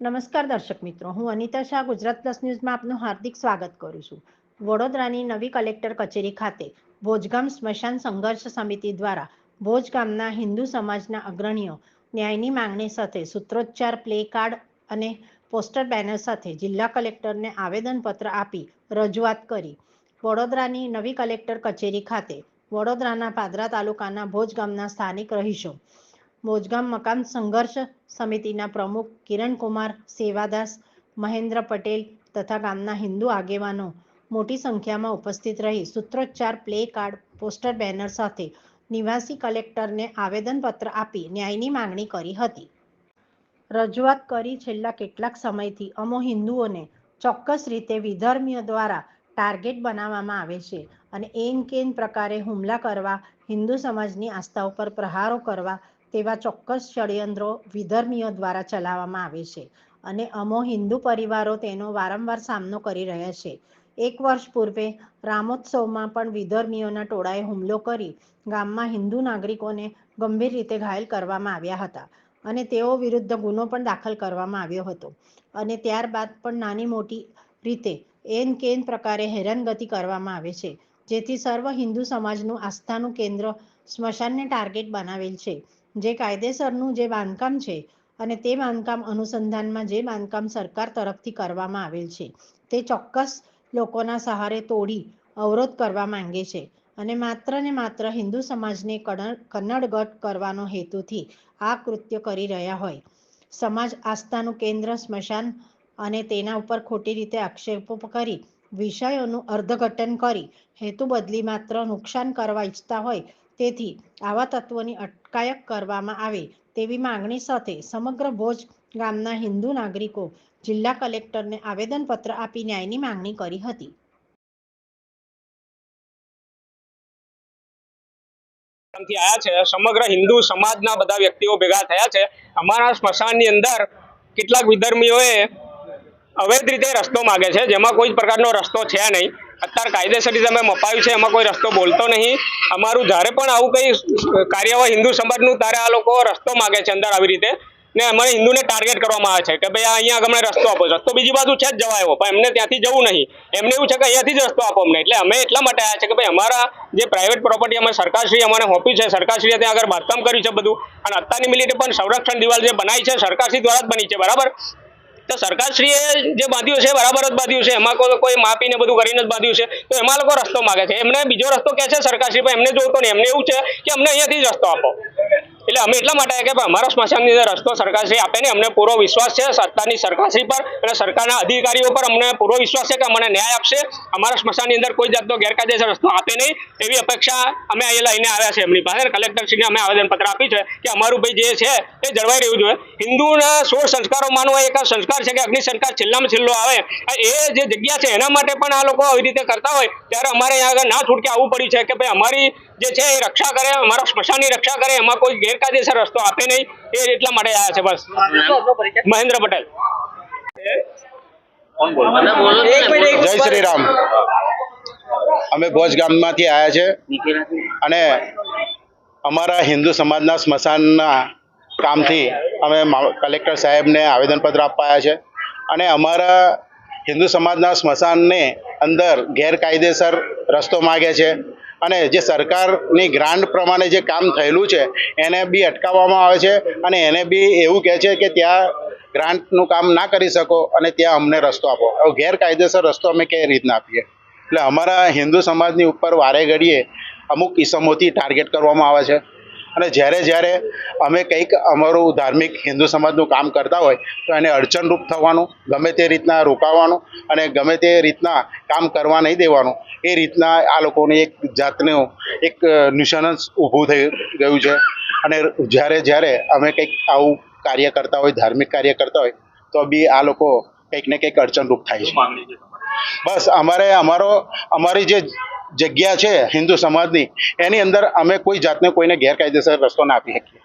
નમસ્કાર દર્શક મિત્રો, હું અનિતા શાહ, ગુજરાત પ્લસ ન્યૂઝમાં આપનું હાર્દિક સ્વાગત કરું છું. વડોદરાની નવી કલેક્ટર કચેરી ખાતે ભોજગામ સ્મશાન સંઘર્ષ સમિતિ દ્વારા ભોજગામના હિન્દુ સમાજના અગ્રણીઓ ન્યાયની માંગણી સાથે સૂત્રોચ્ચાર, પ્લે કાર્ડ અને પોસ્ટર બેનર સાથે જિલ્લા કલેક્ટરને આવેદનપત્ર આપી રજૂઆત કરી. વડોદરાની નવી કલેક્ટર કચેરી ખાતે વડોદરાના પાદરા તાલુકાના ભોજ ગામના સ્થાનિક રહીશો ભોજગામ મકાન સંઘર્ષ સમિતિના પ્રમુખ કિરણકુમાર સેવાદાસ, મહેન્દ્ર પટેલ તથા ગામના હિન્દુ આગેવાનો મોટી સંખ્યામાં ઉપસ્થિત રહી સૂત્રોચ્ચાર, પ્લે કાર્ડ, પોસ્ટર, બેનર સાથે નિવાસી કલેક્ટરને આવેદનપત્ર આપી ન્યાયની માંગણી કરી હતી. રજૂઆત કરી છેલ્લા કેટલાક સમયથી અમો હિન્દુઓને ચોક્કસ રીતે વિધર્મીઓ દ્વારા ટાર્ગેટ બનાવવામાં આવે છે અને એન કેન પ્રકારે હુમલા કરવા, હિન્દુ સમાજની આસ્થા ઉપર પ્રહારો કરવા તેવા ચોક્કસ ષડયંત્રો વિધર્મીઓ દ્વારા ચલાવવામાં આવે છે અને અમો હિન્દુ પરિવારો તેનો વારંવાર સામનો કરી રહ્યા છે. એક વર્ષ પૂર્વે રામોત્સવમાં પણ વિધર્મીઓના ટોળાએ હુમલો કરી ગામમાં હિન્દુ નાગરિકોને ગંભીર રીતે ઘાયલ કરવામાં આવ્યા હતા અને તેઓ વિરુદ્ધ ગુનો પણ દાખલ કરવામાં આવ્યો હતો અને ત્યારબાદ પણ નાની મોટી રીતે એન કેન પ્રકારે હેરાનગતિ કરવામાં આવે છે. જેથી સર્વ હિન્દુ સમાજનું આસ્થાનું કેન્દ્ર સ્મશાનને ટાર્ગેટ બનાવેલ છે. જે કાયદેસરનું જે બાંધકામ છે અને તે બાંધકામ અનુસંધાનમાં જે બાંધકામ સરકાર તરફથી કરવામાં આવેલ છે, તે ચોક્કસ લોકોના સહારે તોડી અવરોધ કરવા માંગે છે અને માત્ર ને માત્ર હિન્દુ સમાજને કન્નડગટ કરવાનો હેતુથી આ કૃત્ય કરી રહ્યા હોય. સમાજ આસ્થાનું કેન્દ્ર સ્મશાન અને તેના ઉપર ખોટી રીતે આક્ષેપો કરી, વિષયોનું અર્થઘટન કરી, હેતુ બદલી માત્ર નુકસાન કરવા ઈચ્છતા હોય તેથી આવા તત્વોની અટકાયત કરવામાં આવે તેવી માંગણી સાથે સમગ્ર ભોજ ગામના હિન્દુ નાગરિકો જિલ્લા કલેક્ટરને આવેદનપત્ર આપી ન્યાયની માંગણી કરી હતી. આયા છે. સમગ્ર હિન્દુ સમાજના બધા વ્યક્તિઓ ભેગા થયા છે. અમારા સ્મશાનની અંદર કેટલાક વિધર્મીઓએ અવૈધ રીતે રસ્તો માગે છે. જેમાં કોઈ પ્રકારનો રસ્તો છે નહીં. અત્યારે કાયદેસર રીતે અમે મપાયું છે, એમાં કોઈ રસ્તો બોલતો નહીં. અમારું જ્યારે પણ આવું કંઈ કાર્ય હોય હિન્દુ સમાજનું, ત્યારે આ લોકો રસ્તો માગે છે અંદર આવી રીતે. ને અમારે હિન્દુને ટાર્ગેટ કરવામાં આવે છે કે ભાઈ અહીંયા અમને રસ્તો આપો. રસ્તો બીજી બાજુ છે જ જવા એવો પણ એમને ત્યાંથી જવું નહીં. એમને એવું છે કે અહીંયાથી જ રસ્તો આપો અમને. એટલે અમે એટલા માટે આવ્યા છે કે ભાઈ અમારા જે પ્રાઇવેટ પ્રોપર્ટી અમે સરકારશ્રી અમને હોપી છે, સરકારશ્રીએ ત્યાં આગળ બાંધકામ કર્યું છે બધું. અને અત્યારની મિલિટે પણ સંરક્ષણ દિવાલ જે બનાવી છે, સરકારશ્રી દ્વારા જ બની છે, બરાબર? તો સરકારશ્રીએ જે બાંધ્યું છે, બરાબર જ બાંધ્યું છે, એમાં કોઈ કોઈ માપીને બધું કરીને જ બાંધ્યું છે, તો એમાં લોકો રસ્તો માગે છે. એમને બીજો રસ્તો કહે છે સરકારશ્રી, પણ એમને જોતો નહીં. એમને એવું છે કે અમને અહીંયાથી જ રસ્તો આપો. એટલે અમે એટલા માટે કે અમારા સ્મશાનની અંદર રસ્તો સરકારશ્રી આપે ને અમને પૂરો વિશ્વાસ છે સત્તાની સરકારશ્રી પર અને સરકારના અધિકારીઓ પર અમને પૂરો વિશ્વાસ છે કે અમને ન્યાય આપશે. અમારા સ્મશાનની અંદર કોઈ જાતનો ગેરકાયદેસર રસ્તો આપે નહીં. એવી અપેક્ષા અમે અહીંયા લઈને આવ્યા છે એમની પાસે. કલેક્ટરશ્રીને અમે આવેદનપત્ર આપ્યું છે કે અમારું ભાઈ જે છે એ જળવાઈ રહ્યું જોઈએ. હિન્દુના સોળ સંસ્કારોમાંનો એક સંસ્કાર છે કે અગ્નિ સંસ્કાર છેલ્લામાં છેલ્લો આવે. એ જે જગ્યા છે એના માટે પણ આ લોકો આવી રીતે કરતા હોય. ત્યારે અમારે અહીંયા આગળ ના છૂટકે આવવું પડ્યું છે કે ભાઈ અમારી જે છે એ રક્ષા કરે, અમારા સ્મશાનની રક્ષા કરે. એમાં કોઈ ગેરકાયદેસર રસ્તો આપે નહીં. એ એટલા માટે આવ્યા છે બસ. મહેન્દ્ર પટેલ. જય શ્રી રામ અમે ભોજ ગામમાંથી આવ્યા છે. અને અમારા હિન્દુ સમાજના સ્મશાનના કામથી અમે કલેક્ટર સાહેબને આવેદનપત્ર આપવા આવ્યા છે. અને અમારા હિન્દુ સમાજના સ્મશાનને અંદર ગેરકાયદેસર રસ્તો માગે છે. અને જે સરકારની ગ્રાન્ટ પ્રમાણે જે કામ થયેલું છે, એને બી અટકાવવામાં આવે છે અને એને બી એવું કહે છે કે ત્યાં ગ્રાન્ટનું કામ ના કરી શકો અને ત્યાં અમને રસ્તો આપો. હવે ગેરકાયદેસર રસ્તો અમે કઈ રીતના આપીએ? એટલે અમારા હિન્દુ સમાજની ઉપર વારે ઘડીએ અમુક કિસ્સાઓથી ટાર્ગેટ કરવામાં આવે છે. અને જ્યારે જ્યારે અમે કંઈક અમારું ધાર્મિક હિન્દુ સમાજનું કામ કરતા હોય તો એને અડચણરૂપ થવાનું ગમે તે રીતના રોકાવાનું અને ગમે તે રીતના કામ કરવા નહીં દેવાનું એ રીતના આ લોકોની એક જાતનું એક નિશાનસ ઊભું થઈ ગયું છે. અને જ્યારે જ્યારે અમે કંઈક આવું કાર્ય કરતા હોય ધાર્મિક કાર્ય કરતા હોય તો બી આ લોકો કંઈક ને કંઈક અડચણરૂપ થાય છે. બસ અમારે અમારો અમારી જે જગ્યા છે હિન્દુ સમાજની, એની અંદર અમે કોઈ જાતને કોઈને ગેરકાયદેસર રસ્તો ના આપી શકીએ.